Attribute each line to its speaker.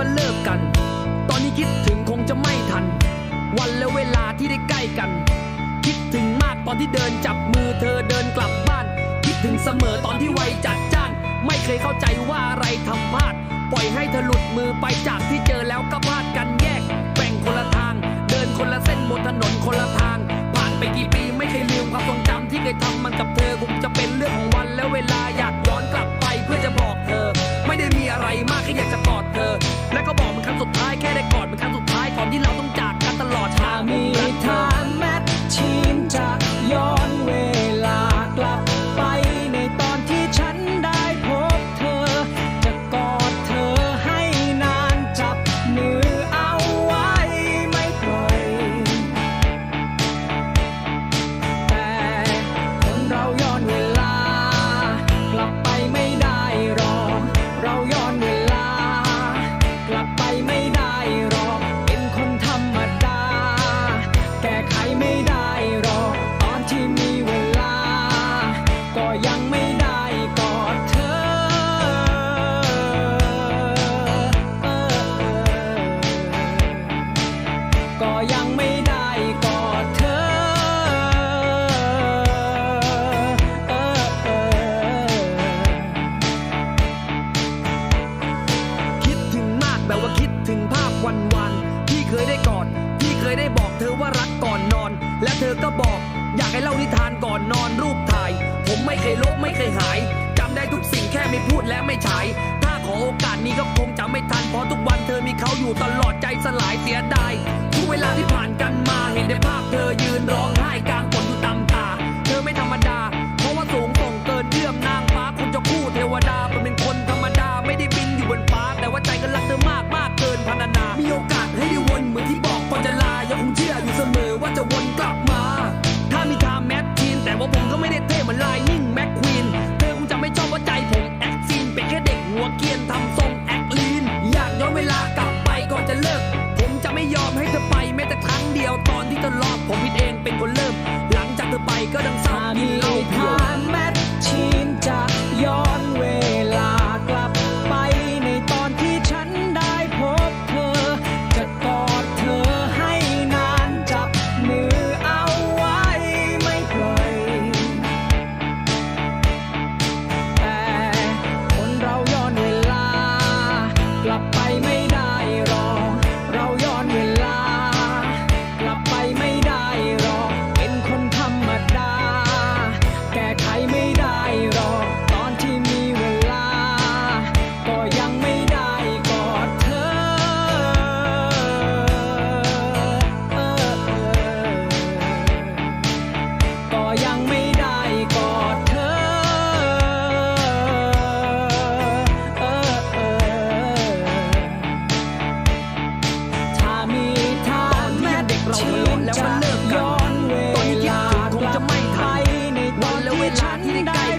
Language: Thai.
Speaker 1: ว่เลิกกัน ตอนนี้คิดถึงคงจะไม่ทัน วันและเวลาที่ได้ใกล้กัน คิดถึงมากตอนที่เดินจับมือเธอเดินกลับบ้าน คิดถึงเสมอตอนที่ไวจัดจ้าน ไม่เคยเข้าใจว่าอะไรทำพลาด ปล่อยให้เธอหลุดมือไปจากที่เจอแล้วก็พลาดกันแยกแบ่งคนละทาง เดินคนละเส้นบนถนนคนละทาง ผ่านไปกี่ปีไม่เคยลืมความทรงจำที่เคยทำมันกับเธ
Speaker 2: แก้ไขไม่ได้หรอกตอนที่มีเวลา ก็ยังไม่ได้กอดเธอ ก็ยังไม่ได้กอดเธอ
Speaker 1: คิดถึงมากแบบว่าคิดถึงภาพวันวันๆที่เคยได้กอดที่เคยได้บอกเธอว่ารัก และเธอก็บอกอยากให้เล่านิทานก่อนนอนรูปถ่าย ผมไม่เคยลบไม่เคยหายจำได้ทุกสิ่งแค่ไม่
Speaker 2: Night.